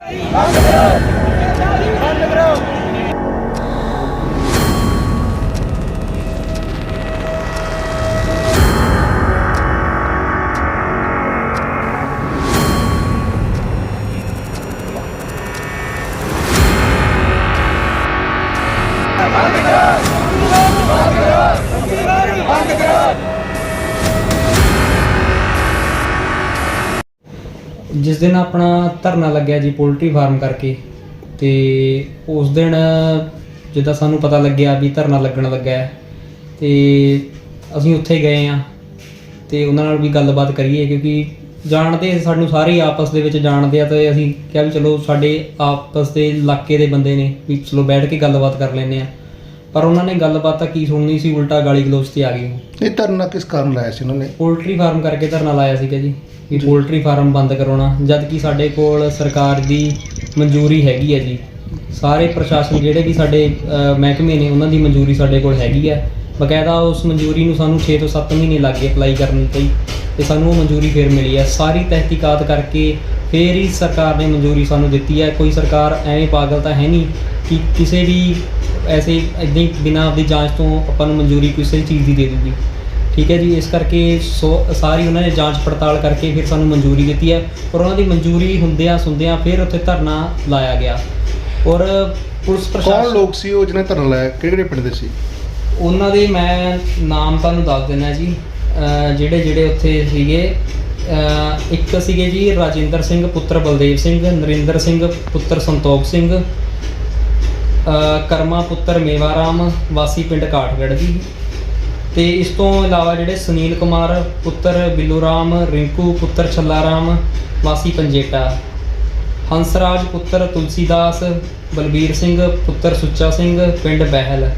Barcelona! ਜਿਸ ਦਿਨ ਆਪਣਾ ਧਰਨਾ ਲੱਗਿਆ ਜੀ ਪੋਲਟਰੀ ਫਾਰਮ ਕਰਕੇ ਤੇ ਉਸ ਦਿਨ ਜਿੱਦਾਂ ਸਾਨੂੰ ਪਤਾ ਲੱਗਿਆ ਵੀ ਧਰਨਾ ਲੱਗਣ ਲੱਗਾ ਹੈ ਤੇ ਅਸੀਂ ਉੱਥੇ ਗਏ ਆ ਤੇ ਉਹਨਾਂ ਨਾਲ ਵੀ ਗੱਲਬਾਤ ਕਰੀਏ ਕਿਉਂਕਿ ਜਾਣਦੇ ਸਾਨੂੰ ਸਾਰੇ ਹੀ ਆਪਸ ਦੇ ਵਿੱਚ ਜਾਣਦੇ ਆ ਤੇ ਅਸੀਂ ਕਿਹਾ ਵੀ ਚਲੋ ਸਾਡੇ ਆਪਸ ਦੇ ਇਲਾਕੇ ਦੇ ਬੰਦੇ ਨੇ ਵੀ ਚਲੋ ਬੈਠ ਕੇ ਗੱਲਬਾਤ ਕਰ ਲੈਂਦੇ ਆ ਪਰ ਉਹਨਾਂ ਨੇ ਗੱਲਬਾਤ ਤਾਂ ਕੀ ਸੁਣਨੀ ਸੀ ਉਲਟਾ ਗਾਲੀ ਗਲੋਚ ਤੇ ਆ ਗਈ ਉਹ। ਇਹ ਧਰਨਾ ਕਿਸ ਕਾਰਨ ਲਾਇਆ ਸੀ ਉਹਨਾਂ ਨੇ? ਪੋਲਟਰੀ ਫਾਰਮ ਕਰਕੇ ਧਰਨਾ ਲਾਇਆ ਸੀਗਾ ਜੀ ਵੀ ਪੋਲਟਰੀ ਫਾਰਮ ਬੰਦ ਕਰਾਉਣਾ ਜਦ ਕਿ ਸਾਡੇ ਕੋਲ ਸਰਕਾਰ ਦੀ ਮਨਜ਼ੂਰੀ ਹੈਗੀ ਹੈ ਜੀ। ਸਾਰੇ ਪ੍ਰਸ਼ਾਸਨ ਜਿਹੜੇ ਵੀ ਸਾਡੇ ਮਹਿਕਮੇ ਨੇ ਉਹਨਾਂ ਦੀ ਮਨਜ਼ੂਰੀ ਸਾਡੇ ਕੋਲ ਹੈਗੀ ਹੈ। ਬਕਾਇਦਾ ਉਸ ਮਨਜ਼ੂਰੀ ਨੂੰ ਸਾਨੂੰ 6 ਤੋਂ 7 ਮਹੀਨੇ ਲੱਗ ਗਏ ਅਪਲਾਈ ਕਰਨ ਤੇ ਤੇ ਸਾਨੂੰ ਉਹ ਮਨਜ਼ੂਰੀ ਫਿਰ ਮਿਲੀ ਹੈ। ਸਾਰੀ ਤਹਿਕੀਕਾਤ ਕਰਕੇ ਫਿਰ ਹੀ ਸਰਕਾਰ ਨੇ ਮਨਜ਼ੂਰੀ ਸਾਨੂੰ ਦਿੱਤੀ ਹੈ। ਕੋਈ ਸਰਕਾਰ ਐਵੇਂ ਪਾਗਲ ਤਾਂ ਹੈ ਨਹੀਂ ਕਿ ਕਿਸੇ ਵੀ ਐਸੇ ਇਦਾਂ ਹੀ ਬਿਨਾਂ ਆਪਦੀ ਜਾਂਚ ਤੋਂ ਆਪਾਂ ਨੂੰ ਮਨਜ਼ੂਰੀ ਕਿਸੇ ਚੀਜ਼ ਦੀ ਦੇ ਦਿੰਦੀ। ਠੀਕ ਹੈ ਜੀ ਇਸ ਕਰਕੇ ਸੋ ਸਾਰੀ ਉਹਨਾਂ ਨੇ ਜਾਂਚ ਪੜਤਾਲ ਕਰਕੇ ਫਿਰ ਸਾਨੂੰ ਮਨਜ਼ੂਰੀ ਦਿੱਤੀ ਹੈ ਔਰ ਉਹਨਾਂ ਦੀ ਮਨਜ਼ੂਰੀ ਹੁੰਦਿਆਂ ਸੁਣਦਿਆਂ ਫਿਰ ਉੱਥੇ ਧਰਨਾ ਲਾਇਆ ਗਿਆ। ਔਰ ਪੁਲਿਸ ਕੌਣ ਪ੍ਰਸ਼ਾਸਨ ਲੋਕ ਸੀ ਉਹ ਜਿਹਨੇ ਧਰਨਾ ਲਾਇਆ? ਕਿਹੜੇ ਕਿਹੜੇ ਪਿੰਡ ਦੇ ਸੀ? ਉਹਨਾਂ ਦੇ ਮੈਂ ਨਾਮ ਤੁਹਾਨੂੰ ਦੱਸ ਦਿੰਦਾ ਜੀ। ਜਿਹੜੇ ਜਿਹੜੇ ਉੱਥੇ ਸੀਗੇ ਇੱਕ ਸੀਗੇ ਜੀ ਰਾਜਿੰਦਰ ਸਿੰਘ ਪੁੱਤਰ ਬਲਦੇਵ ਸਿੰਘ ਨਰਿੰਦਰ ਸਿੰਘ ਪੁੱਤਰ ਸੰਤੋਖ ਸਿੰਘ ਕਰਮਾ ਪੁੱਤਰ ਮੇਵਾ ਰਾਮ ਵਾਸੀ ਪਿੰਡ ਕਾਠਗੜ੍ਹ ਜੀ ਤੇ ਇਸ ਤੋਂ ਇਲਾਵਾ ਜਿਹੜੇ ਸੁਨੀਲ ਕੁਮਾਰ ਪੁੱਤਰ ਬਿੱਲੂ ਰਾਮ ਰਿੰਕੂ ਪੁੱਤਰ ਛੱਲਾ ਰਾਮ ਵਾਸੀ ਪੰਜੇਟਾ। ਹੰਸਰਾਜ ਪੁੱਤਰ ਤੁਲਸੀਦਾਸ, ਬਲਬੀਰ ਸਿੰਘ ਪੁੱਤਰ ਸੁੱਚਾ ਸਿੰਘ, ਪਿੰਡ ਬਹਿਲ।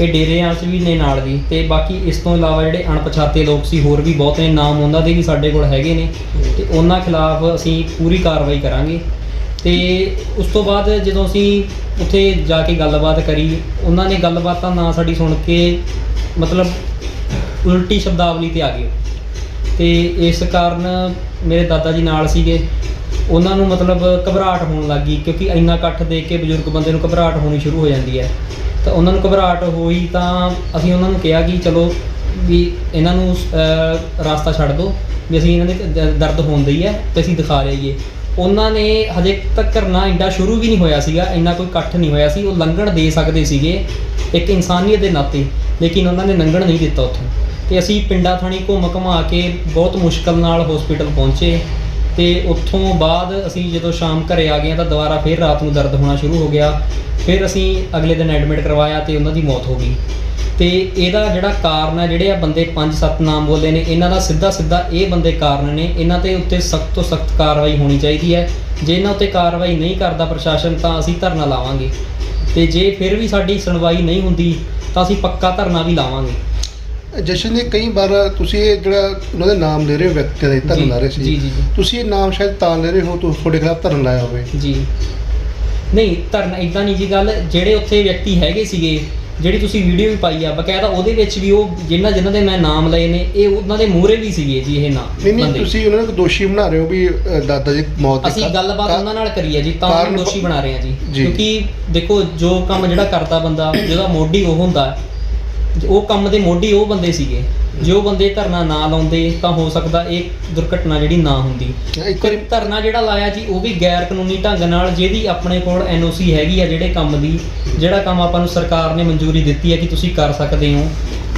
ਇਹ ਡੇਰਿਆਂ 'ਚ ਵੀ ਨੇ ਨਾਲ ਦੀ। ਤੇ ਬਾਕੀ ਇਸ ਤੋਂ ਇਲਾਵਾ ਜਿਹੜੇ ਅਣਪਛਾਤੇ ਲੋਕ ਸੀ, ਹੋਰ ਵੀ ਬਹੁਤ ਨੇ। ਨਾਮ ਉਹਨਾਂ ਦੇ ਵੀ ਸਾਡੇ ਕੋਲ ਹੈਗੇ ਨੇ। ਤੇ ਉਹਨਾਂ ਖਿਲਾਫ ਅਸੀਂ ਪੂਰੀ ਕਾਰਵਾਈ ਕਰਾਂਗੇ। ਤੇ ਉਸ ਤੋਂ ਬਾਅਦ ਜਦੋਂ ਅਸੀਂ ਉੱਥੇ ਜਾ ਕੇ ਗੱਲਬਾਤ ਕਰੀ ਉਹਨਾਂ ਨੇ ਗੱਲਬਾਤ ਗੱਲਬਾਤਾਂ ਨਾ ਸਾਡੀ ਸੁਣ ਕੇ ਮਤਲਬ ਉਲਟੀ ਸ਼ਬਦਾਵਲੀ ਤੇ ਆ ਗਏ। ਤੇ ਇਸ ਕਾਰਨ ਮੇਰੇ ਦਾਦਾ ਜੀ ਨਾਲ ਸੀਗੇ। ਉਹਨਾਂ ਨੂੰ ਮਤਲਬ ਘਬਰਾਹਟ ਹੋਣ ਲੱਗੀ ਕਿਉਂਕਿ ਇੰਨਾ ਇਕੱਠ ਦੇਖ ਕੇ ਬਜ਼ੁਰਗ ਬੰਦੇ ਨੂੰ ਘਬਰਾਹਟ ਹੋਣੀ ਸ਼ੁਰੂ ਹੋ ਜਾਂਦੀ ਹੈ। ਤਾਂ ਉਹਨਾਂ ਨੂੰ ਘਬਰਾਹਟ ਹੋਈ ਤਾਂ ਅਸੀਂ ਉਹਨਾਂ ਨੂੰ ਕਿਹਾ ਕਿ ਚਲੋ ਵੀ ਇਹਨਾਂ ਨੂੰ ਅਹ, ਰਾਸਤਾ ਛੱਡ ਦਿਓ ਵੀ ਅਸੀਂ ਇਹਨਾਂ ਦੇ ਦ- ਦਰਦ ਹੋਣ ਦਈ ਹੈ ਤੇ ਅਸੀਂ ਦਿਖਾ ਲਿਆਈਏ ਉਹਨਾਂ ਨੇ ਹਜੇ ਤੱਕ ਨਾ ਇੰਡਾ ਸ਼ੁਰੂ ਵੀ ਨਹੀਂ ਹੋਇਆ ਸੀਗਾ, ਇੰਨਾ ਕੋਈ ਇਕੱਠ ਨਹੀਂ ਹੋਇਆ ਸੀ। ਉਹ ਲੰਘਣ ਦੇ ਸਕਦੇ ਸੀਗੇ ਇੱਕ ਇਨਸਾਨੀਅਤ ਦੇ ਨਾਤੇ, ਲੇਕਿਨ ਉਹਨਾਂ ਨੇ ਲੰਘਣ ਨਹੀਂ ਦਿੱਤਾ ਉੱਥੋਂ। ਤੇ ਅਸੀਂ ਪਿੰਡਾਂ ਥਾਣੀ ਘੁੰਮ ਘੁਮਾ ਕੇ ਬਹੁਤ ਮੁਸ਼ਕਲ ਨਾਲ ਹਸਪੀਟਲ ਪਹੁੰਚੇ। ਤੇ ਉੱਥੋਂ ਬਾਅਦ ਅਸੀਂ ਜਦੋਂ ਸ਼ਾਮ ਘਰੇ ਆ ਗਏ ਤਾਂ ਦੁਬਾਰਾ ਫਿਰ ਰਾਤ ਨੂੰ ਦਰਦ ਹੋਣਾ ਸ਼ੁਰੂ ਹੋ ਗਿਆ। ਫਿਰ ਅਸੀਂ ਅਗਲੇ ਦਿਨ ਐਡਮਿਟ ਕਰਵਾਇਆ ਤੇ ਉਹਨਾਂ ਦੀ ਮੌਤ ਹੋ ਗਈ। ਤੇ ਇਹਦਾ ਜਿਹੜਾ ਕਾਰਨ ਹੈ, ਜਿਹੜੇ ਆ ਬੰਦੇ 5-7 ਨਾਮ ਬੋਲੇ ਨੇ, ਇਹਨਾਂ ਦਾ ਸਿੱਧਾ ਸਿੱਧਾ ਇਹ ਬੰਦੇ ਕਾਰਨ ਨੇ। ਇਹਨਾਂ ਤੇ ਉੱਤੇ ਸਖਤ ਤੋਂ ਸਖਤ ਕਾਰਵਾਈ ਹੋਣੀ ਚਾਹੀਦੀ ਹੈ। ਜੇ ਇਹਨਾਂ ਉੱਤੇ ਕਾਰਵਾਈ ਨਹੀਂ ਕਰਦਾ ਪ੍ਰਸ਼ਾਸਨ ਤਾਂ ਅਸੀਂ ਧਰਨਾ ਲਾਵਾਂਗੇ। ਤੇ ਜੇ ਫਿਰ ਵੀ ਸਾਡੀ ਸੁਣਵਾਈ ਨਹੀਂ ਹੁੰਦੀ ਤਾਂ ਅਸੀਂ ਪੱਕਾ ਧਰਨਾ ਵੀ ਲਾਵਾਂਗੇ। ਜਸ਼ਨ ਜੀ ਕਈ ਵਾਰ ਤੁਸੀਂ ਇਹ ਜਿਹੜਾ ਉਹਨਾਂ ਦੇ ਨਾਮ ਲੈ ਰਹੇ ਹੋ ਵਿਅਕਤੀਆਂ ਦੇ ਧਰਨਾ ਲਾ ਰਹੇ ਸੀ। ਜੀ ਜੀ ਤੁਸੀਂ ਇਹ ਨਾਮ ਸ਼ਾਇਦ ਤਾਂ ਲੈ ਰਹੇ ਹੋ ਤੁ- ਤੁਹਾਡੇ ਖਿਲਾਫ ਧਰਨਾ ਲਾਇਆ ਹੋਵੇ। ਜੀ। ਨਹੀਂ ਧਰਨਾ ਇਦਾਂ ਨਹੀਂ ਜੀ ਗੱਲ ਜਿਹੜੇ ਉੱਥੇ ਵਿਅਕਤੀ ਹੈਗੇ ਸੀਗੇ ਜਿਹੜੀ ਤੁਸੀਂ ਵੀਡੀਓ ਵੀ ਪਾਈ ਆ ਬਕਾਇਦਾ ਉਹਦੇ ਵਿੱਚ ਵੀ ਉਹ ਜਿਨ੍ਹਾਂ ਜਿਨ੍ਹਾਂ ਦੇ ਮੈਂ ਨਾਮ ਲਏ ਨੇ ਇਹ ਉਹਨਾਂ ਦੇ ਮੂਹਰੇ ਵੀ ਸੀਗੇ ਜੀ ਇਹ ਨਾਮ ਨਹੀਂ ਨਹੀਂ। ਤੁਸੀਂ ਉਹਨਾਂ ਨੂੰ ਦੋਸ਼ੀ ਬਣਾ ਰਹੇ ਹੋ ਵੀ ਦਾਦਾ ਜੀ ਮੌਤ ਦੇ ਅਸੀਂ ਗੱਲਬਾਤ ਉਹਨਾਂ ਨਾਲ ਕਰੀ ਹੈ ਜੀ ਤਾਂ ਉਹਨਾਂ ਦੋਸ਼ੀ ਬਣਾ ਰਹੇ ਹਾਂ ਜੀ। ਕਿਉਂਕਿ ਦੇਖੋ ਜੋ ਕੰਮ ਜਿਹੜਾ ਕਰਦਾ ਬੰਦਾ ਜਿਹਦਾ ਮੋਢੀ ਉਹ ਹੁੰਦਾ ਉਹ ਕੰਮ ਦੇ ਮੋਢੀ ਉਹ ਬੰਦੇ ਸੀਗੇ। ਜੋ ਬੰਦੇ ਧਰਨਾ ਨਾ ਲਾਉਂਦੇ ਤਾਂ ਹੋ ਸਕਦਾ ਇਹ ਦੁਰਘਟਨਾ ਜਿਹੜੀ ਨਾ ਹੁੰਦੀ। ਇੱਕ ਵਾਰੀ ਧਰਨਾ ਜਿਹੜਾ ਲਾਇਆ ਜੀ ਉਹ ਵੀ ਗੈਰ ਕਾਨੂੰਨੀ ਢੰਗ ਨਾਲ ਜਿਹਦੀ ਆਪਣੇ ਕੋਲ ਐਨਓਸੀ ਹੈਗੀ ਆ ਜਿਹੜੇ ਕੰਮ ਦੀ ਜਿਹੜਾ ਕੰਮ ਆਪਾਂ ਨੂੰ ਸਰਕਾਰ ਨੇ ਮਨਜ਼ੂਰੀ ਦਿੱਤੀ ਹੈ ਕਿ ਤੁਸੀਂ ਕਰ ਸਕਦੇ ਹੋ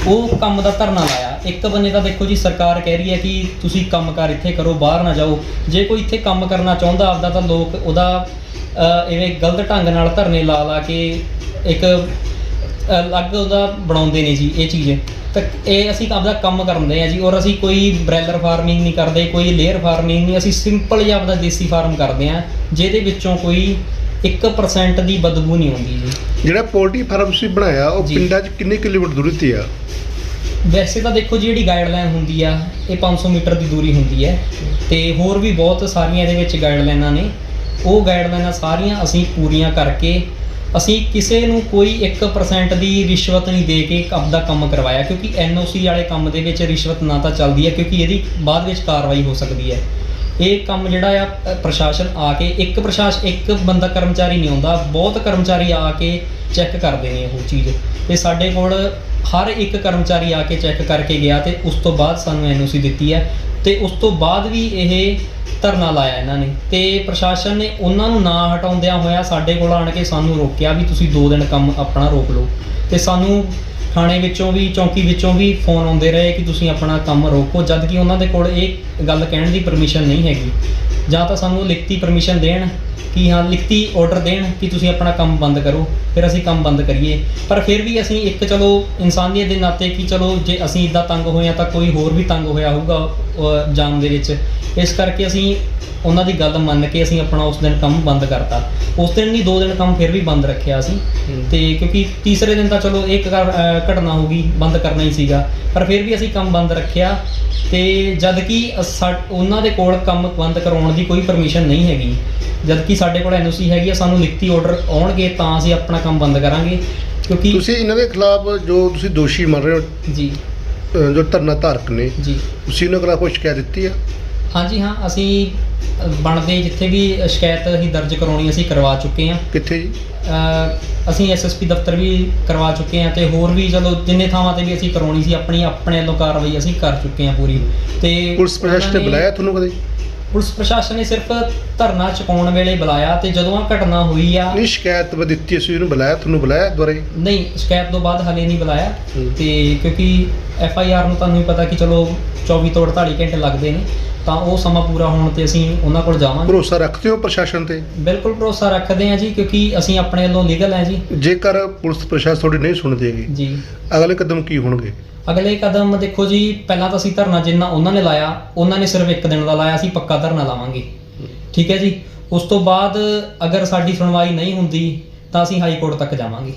ਉਹ ਕੰਮ ਦਾ ਧਰਨਾ ਲਾਇਆ। ਇੱਕ ਬੰਨੇ ਤਾਂ ਦੇਖੋ ਜੀ ਸਰਕਾਰ ਕਹਿ ਰਹੀ ਹੈ ਕਿ ਤੁਸੀਂ ਕੰਮਕਾਰ ਇੱਥੇ ਕਰੋ ਬਾਹਰ ਨਾ ਜਾਓ। ਜੇ ਕੋਈ ਇੱਥੇ ਕੰਮ ਕਰਨਾ ਚਾਹੁੰਦਾ ਆਪਦਾ ਤਾਂ ਲੋਕ ਉਹਦਾ ਐਵੇਂ ਗਲਤ ਢੰਗ ਨਾਲ ਧਰਨੇ ਲਾ ਲਾ ਕੇ ਇੱਕ ਅਲੱਗ ਉਹਦਾ ਬਣਾਉਂਦੇ ਨੇ ਜੀ ਇਹ ਚੀਜ਼। ਤਾਂ ਇਹ ਅਸੀਂ ਆਪਦਾ ਕੰਮ ਕਰਦੇ ਆ ਜੀ ਔਰ ਅਸੀਂ ਕੋਈ ਬ੍ਰੈਲਰ ਫਾਰਮਿੰਗ ਨਹੀਂ ਕਰਦੇ ਕੋਈ ਲੇਅਰ ਫਾਰਮਿੰਗ ਨਹੀਂ ਅਸੀਂ ਸਿੰਪਲ ਜਿਹਾ ਆਪਦਾ ਦੇਸੀ ਫਾਰਮ ਕਰਦੇ ਆ ਜਿਹਦੇ ਵਿੱਚੋਂ ਕੋਈ 1% ਦੀ ਬਦਬੂ ਨਹੀਂ ਆਉਂਦੀ ਜੀ। ਜਿਹੜਾ ਪੋਲਟਰੀ ਫਾਰਮ ਤੁਸੀਂ ਬਣਾਇਆ ਉਹ। ਪਿੰਡਾਂ 'ਚ ਕਿੰਨੇ ਕਿਲੋਮੀਟਰ ਦੂਰੀ ਤੇ ਆ? ਵੈਸੇ ਤਾਂ ਦੇਖੋ ਜੀ ਜਿਹੜੀ ਗਾਈਡਲਾਈਨ ਹੁੰਦੀ ਆ ਇਹ 500 ਮੀਟਰ ਦੀ ਦੂਰੀ ਹੁੰਦੀ ਹੈ। ਤੇ ਹੋਰ ਵੀ ਬਹੁਤ ਸਾਰੀਆਂ ਇਹਦੇ ਵਿੱਚ ਗਾਈਡਲਾਈਨਾਂ ਨੇ। ਉਹ ਗਾਈਡਲਾਈਨਾਂ ਸਾਰੀਆਂ ਅਸੀਂ ਪੂਰੀਆਂ ਕਰਕੇ ਅਸੀਂ ਕਿਸੇ ਨੂੰ ਕੋਈ 1% ਦੀ ਰਿਸ਼ਵਤ ਨਹੀਂ ਦੇ ਕੇ ਆਪਦਾ ਕੰਮ ਕਰਵਾਇਆ, ਕਿਉਂਕਿ ਐਨਓਸੀ ਵਾਲੇ ਕੰਮ ਦੇ ਵਿੱਚ ਰਿਸ਼ਵਤ ਨਾ ਤਾਂ ਚੱਲਦੀ ਹੈ, ਕਿਉਂਕਿ ਇਹਦੀ ਬਾਅਦ ਵਿੱਚ ਕਾਰਵਾਈ ਹੋ ਸਕਦੀ ਹੈ। ਇਹ ਕੰਮ ਜਿਹੜਾ ਆ ਪ੍ਰਸ਼ਾਸਨ ਆ ਕੇ ਇੱਕ ਪ੍ਰਸ਼ਾਸਨ ਇੱਕ ਬੰਦਾ ਕਰਮਚਾਰੀ ਨਹੀਂ ਆਉਂਦਾ, ਬਹੁਤ ਕਰਮਚਾਰੀ ਆ ਕੇ ਚੈੱਕ ਕਰਦੇ ਨੇ ਉਹ ਚੀਜ਼। ਤੇ ਸਾਡੇ ਕੋਲ ਹਰ ਇੱਕ ਕਰਮਚਾਰੀ ਆ ਕੇ ਚੈੱਕ ਕਰਕੇ ਗਿਆ ਤੇ ਉਸ ਤੋਂ ਬਾਅਦ ਸਾਨੂੰ ਐਨਓਸੀ ਦਿੱਤੀ ਹੈ। ਤੇ ਉਸ ਤੋਂ ਬਾਅਦ ਵੀ ਇਹ ਧਰਨਾ ਲਾਇਆ ਇਹਨਾਂ ਨੇ। ਤੇ ਪ੍ਰਸ਼ਾਸਨ ਨੇ ਉਹਨਾਂ ਨੂੰ ਨਾ ਹਟਾਉਂਦਿਆਂ ਹੋਇਆ ਸਾਡੇ ਕੋਲ ਆਣ ਕੇ ਸਾਨੂੰ ਰੋਕਿਆ ਵੀ ਤੁਸੀਂ 2 ਦਿਨ ਕੰਮ ਆਪਣਾ ਰੋਕ ਲਓ। ਤੇ ਸਾਨੂੰ ਥਾਣੇ ਵਿੱਚੋਂ ਵੀ, ਚੌਂਕੀ ਵਿੱਚੋਂ ਵੀ ਫੋਨ ਆਉਂਦੇ ਰਹੇ ਕਿ ਤੁਸੀਂ ਆਪਣਾ ਕੰਮ ਰੋਕੋ ਜਦ ਕਿ ਉਹਨਾਂ ਦੇ ਕੋਲ ਇਹ ਗੱਲ ਕਹਿਣ ਦੀ ਪਰਮਿਸ਼ਨ ਨਹੀਂ ਹੈਗੀ। ਜਾਂ ਤਾਂ ਸਾਨੂੰ ਲਿਖਤੀ ਪਰਮਿਸ਼ਨ ਦੇਣ ਕਿ ਹਾਂ ਲਿਖਤੀ ਆਰਡਰ ਦੇਣ ਕਿ ਤੁਸੀਂ ਆਪਣਾ ਕੰਮ ਬੰਦ ਕਰੋ ਫਿਰ ਅਸੀਂ ਕੰਮ ਬੰਦ ਕਰੀਏ। ਪਰ ਫਿਰ ਵੀ ਅਸੀਂ ਇੱਕ ਚਲੋ ਇਨਸਾਨੀਅਤ ਦੇ ਨਾਤੇ ਕਿ ਚਲੋ ਜੇ ਅਸੀਂ ਇਦਾਂ ਤੰਗ ਹੋਏ ਹਾਂ ਤਾਂ ਕੋਈ ਹੋਰ ਵੀ ਤੰਗ ਹੋਇਆ ਹੋਊਗਾ ਜਾਣ ਦੇ ਵਿੱਚ। ਇਸ ਕਰਕੇ ਅਸੀਂ ਉਹਨਾਂ ਦੀ ਗੱਲ ਮੰਨ ਕੇ ਅਸੀਂ ਆਪਣਾ ਉਸ ਦਿਨ ਕੰਮ ਬੰਦ ਕਰਤਾ। ਉਸ ਦਿਨ ਨਹੀਂ ਦੋ ਦਿਨ ਕੰਮ ਫਿਰ ਵੀ ਬੰਦ ਰੱਖਿਆ ਅਸੀਂ। ਤੇ ਕਿਉਂਕਿ ਤੀਸਰੇ ਦਿਨ ਤਾਂ ਚਲੋ ਇੱਕ ਘਟਨਾ ਹੋ ਗਈ ਬੰਦ ਕਰਨਾ ਹੀ ਸੀਗਾ। ਪਰ ਫਿਰ ਵੀ ਅਸੀਂ ਕੰਮ ਬੰਦ ਰੱਖਿਆ। ਤੇ ਜਦ ਕਿ ਸਾ- ਉਹਨਾਂ ਦੇ ਕੋਲ ਕੰਮ ਬੰਦ ਕਰਾਉਣ ਦੀ ਕੋਈ ਪਰਮਿਸ਼ਨ ਨਹੀਂ ਹੈਗੀ। ਜਦ ਕਿ ਸਾਡੇ ਕੋਲ ਐਨਓਸੀ ਹੈਗੀ ਆ ਸਾਨੂੰ ਲਿਖਤੀ ਆਰਡਰ ਆਉਣਗੇ ਤਾਂ ਅਸੀਂ ਆਪਣਾ ਕੰਮ ਬੰਦ ਕਰਾਂਗੇ। ਕਿਉਂਕਿ ਤੁਸੀਂ ਇਹਨਾਂ ਦੇ ਖਿਲਾਫ ਜੋ ਤੁਸੀਂ ਦੋਸ਼ੀ ਮੰਨ ਰਹੇ ਹੋ ਜੀ। ਜੋ ਧਰਨਾ ਧਾਰਕ ਨੇ ਜੀ। ਤੁਸੀਂ ਇਹਨਾਂ ਖਿਲਾਫ ਕੋਈ ਸ਼ਿਕਾਇਤ ਦਿੱਤੀ ਆ? ਹਾਂਜੀ ਹਾਂ ਅਸੀਂ ਬਣਦੇ ਜਿੱਥੇ ਵੀ ਸ਼ਿਕਾਇਤ ਅਸੀਂ ਦਰਜ ਕਰਾਉਣੀ ਅਸੀਂ ਕਰਵਾ ਚੁੱਕੇ ਹਾਂ। ਕਿੱਥੇ ਜੀ? ਅਸੀਂ ਐਸਐਸਪੀ ਦਫ਼ਤਰ ਵੀ ਕਰਵਾ ਚੁੱਕੇ ਹਾਂ ਤੇ ਹੋਰ ਵੀ ਚਲੋ ਜਿੰਨੇ ਥਾਵਾਂ ਤੇ ਵੀ ਅਸੀਂ ਕਰਾਉਣੀ ਸੀ ਆਪਣੀ ਆਪਣੇ ਵੱਲੋਂ ਕਾਰਵਾਈ ਅਸੀਂ ਕਰ ਚੁੱਕੇ ਹਾਂ ਪੂਰੀ। ਤੇ ਪੁਲਿਸ ਪ੍ਰਸ਼ਾਸਨ ਉਹਨਾਂ ਨੇ ਬੁਲਾਇਆ ਤੁਹਾਨੂੰ ਕਦੇ? ਪੁਲਿਸ ਪ੍ਰਸ਼ਾਸਨ ਨੇ ਸਿਰਫ ਧਰਨਾ ਚੁਕਾਉਣ ਵੇਲੇ ਬੁਲਾਇਆ ਤੇ ਜਦੋਂ ਆ ਘਟਨਾ ਹੋਈ ਆ ਨਹੀਂ ਸ਼ਿਕਾਇਤ ਦਿੱਤੀ ਸੀ ਇਹਨੂੰ ਬੁਲਾਇਆ ਤੁਹਾਨੂੰ ਬੁਲਾਇਆ ਦੁਆਰੇ ਨਹੀਂ ਸ਼ਿਕਾਇਤ ਤੋਂ ਬਾਅਦ ਹਲੇ ਨਹੀਂ ਬੁਲਾਇਆ। ਤੇ ਕਿਉਂਕਿ ਐਫ ਆਈ ਆਰ ਨੂੰ ਤੁਹਾਨੂੰ ਪਤਾ ਕਿ ਚਲੋ 24 ਤੋਂ 48 ਘੰਟੇ ਲੱਗਦੇ ਨੇ। ਤਾਂ ਉਹ ਸਮਾਂ ਪੂਰਾ ਹੋਣ ਤੇ ਅਸੀਂ ਉਹਨਾਂ ਕੋਲ ਜਾਵਾਂਗੇ। ਭਰੋਸਾ ਰੱਖਦੇ ਹੋ ਪ੍ਰਸ਼ਾਸਨ ਤੇ? ਬਿਲਕੁਲ ਭਰੋਸਾ ਰੱਖਦੇ ਹਾਂ ਜੀ ਕਿਉਂਕਿ ਅਸੀਂ ਆਪਣੇ ਵੱਲੋਂ ਲੀਗਲ ਹਾਂ ਜੀ। ਜੇਕਰ ਪੁਲਿਸ ਪ੍ਰਸ਼ਾਸਨ ਤੁਹਾਡੀ ਨਹੀਂ ਸੁਣਦੀ ਹੈਗੀ ਜੀ। ਅਗਲੇ ਕਦਮ ਕੀ ਹੋਣਗੇ? ਅਗਲੇ ਕਦਮ ਦੇਖੋ ਜੀ ਪਹਿਲਾਂ ਤਾਂ ਅਸੀਂ ਧਰਨਾ ਜਿੰਨਾ ਉਹਨਾਂ ਨੇ ਲਾਇਆ ਉਹਨਾਂ ਨੇ ਸਿਰਫ ਇੱਕ ਦਿਨ ਦਾ ਲਾਇਆ ਅਸੀਂ ਪੱਕਾ ਧਰਨਾ ਲਾਵਾਂਗੇ। ਠੀਕ ਹੈ ਜੀ? ਉਸ ਤੋਂ ਬਾਅਦ ਅਗਰ ਸਾਡੀ ਸੁਣਵਾਈ ਨਹੀਂ ਹੁੰਦੀ ਤਾਂ ਅਸੀਂ ਹਾਈ ਕੋਰਟ ਤੱਕ ਜਾਵਾਂਗੇ।